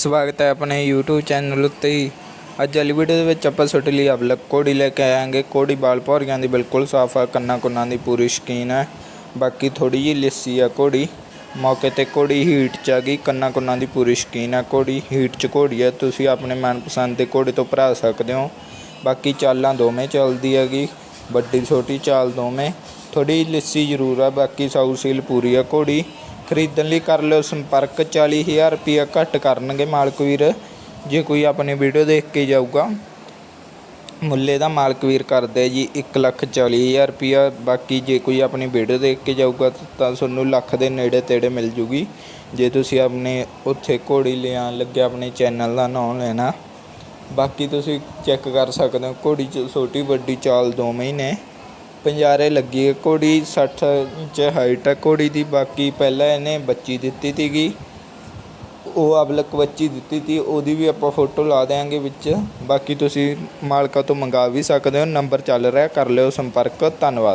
ਸਵਾਗਤ ਹੈ ਆਪਣੇ YouTube ਚੈਨਲ ਉੱਤੇ ਹੀ। ਅੱਜ ਵਾਲੀ ਵੀਡੀਓ ਦੇ ਵਿੱਚ ਆਪਾਂ ਛੋਟੇ ਲਈ ਅਬਲਕ ਕੋੜੀ ਲੈ ਕੇ ਆਵਾਂਗੇ ਕੋੜੀ ਬਾਲ ਭੌਰੀਆਂ ਦੀ ਬਿਲਕੁਲ ਸਾਫ਼ ਆ, ਕੰਨਾਂ ਕੁੰਨਾਂ ਦੀ ਪੂਰੀ ਸ਼ਕੀਨ ਹੈ। ਬਾਕੀ ਥੋੜੀ ਜਿਹੀ ਲਿੱਸੀ ਆ ਕੋੜੀ ਮੌਕੇ ਤੇ ਕੋੜੀ ਹੀਟ ਚ ਆ ਗਈ, ਕੰਨਾਂ ਕੁੰਨਾਂ ਦੀ ਪੂਰੀ ਸ਼ਕੀਨ ਆ। ਕੋੜੀ ਹੀਟ ਚ ਕੋੜੀ ਆ। ਤੁਸੀਂ ਆਪਣੇ ਮਨਪਸੰਦ ਦੇ ਕੋੜੇ ਤੋਂ ਭਰਾ ਸਕਦੇ ਹੋ। ਬਾਕੀ ਚਾਲਾਂ ਦੋਵੇਂ ਚੱਲਦੀ ਹੈਗੀ। ਵੱਡੀ ਛੋਟੀ ਚਾਲ ਦੋਵੇਂ। ਥੋੜੀ ਲਿੱਸੀ ਜ਼ਰੂਰ ਆ। ਬਾਕੀ ਸਾਊ ਸੀਲ ਪੂਰੀ ਆ ਘੋੜੀ। ਖਰੀਦਣ ਲਈ ਕਰ ਲਿਓ। ਸੰਪਰਕ 40000 ਰੁਪਇਆ ਘੱਟ ਕਰਨਗੇ ਮਾਲਕ ਵੀਰ। ਜੇ ਕੋਈ ਆਪਣੀ ਵੀਡੀਓ ਦੇਖ ਕੇ ਜਾਊਗਾ। ਮੁੱਲੇ ਦਾ ਮਾਲਕ ਵੀਰ ਕਰਦੇ ਜੀ 140000 ਰੁਪਇਆ। ਬਾਕੀ ਜੇ ਕੋਈ ਆਪਣੀ ਵੀਡੀਓ ਦੇਖ ਕੇ ਜਾਊਗਾ ਤਾਂ ਤੁਹਾਨੂੰ ਲੱਖ ਦੇ ਨੇੜੇ ਤੇੜੇ ਮਿਲ ਜੂਗੀ। ਜੇ ਤੁਸੀਂ ਆਪਣੇ ਉੱਥੇ ਘੋੜੀ ਲਿਆਉਣ ਲੱਗੇ, ਆਪਣੇ ਚੈਨਲ ਦਾ ਨਾਮ ਲੈਣਾ। ਬਾਕੀ ਤੁਸੀਂ ਚੈੱਕ ਕਰ ਸਕਦੇ ਹੋ, ਘੋੜੀ ਚ ਛੋਟੀ ਵੱਡੀ ਚਾਲ ਦੋਵੇਂ ਹੀ ਨੇ। ਪੰਜਾਰੇ ਲੱਗੀ ਘੋੜੀ ਸੱਠ ਇੰਚ ਹਾਈਟ ਹੈ। ਘੋੜੀ ਦੀ ਬਾਕੀ ਪਹਿਲਾਂ ਇਹਨੇ ਬੱਚੀ ਦਿੱਤੀ ਸੀਗੀ। ਉਹ ਅਬਲਕ ਬੱਚੀ ਦਿੱਤੀ ਤੀ ਉਹਦੀ ਵੀ ਆਪਾਂ ਫੋਟੋ ਲਾ ਦਿਆਂਗੇ ਵਿੱਚ। ਬਾਕੀ ਤੁਸੀਂ ਮਾਲਕਾਂ ਤੋਂ ਮੰਗਾ ਵੀ ਸਕਦੇ ਹੋ। ਨੰਬਰ ਚੱਲ ਰਿਹਾ। ਕਰ ਲਿਓ ਸੰਪਰਕ। ਧੰਨਵਾਦ।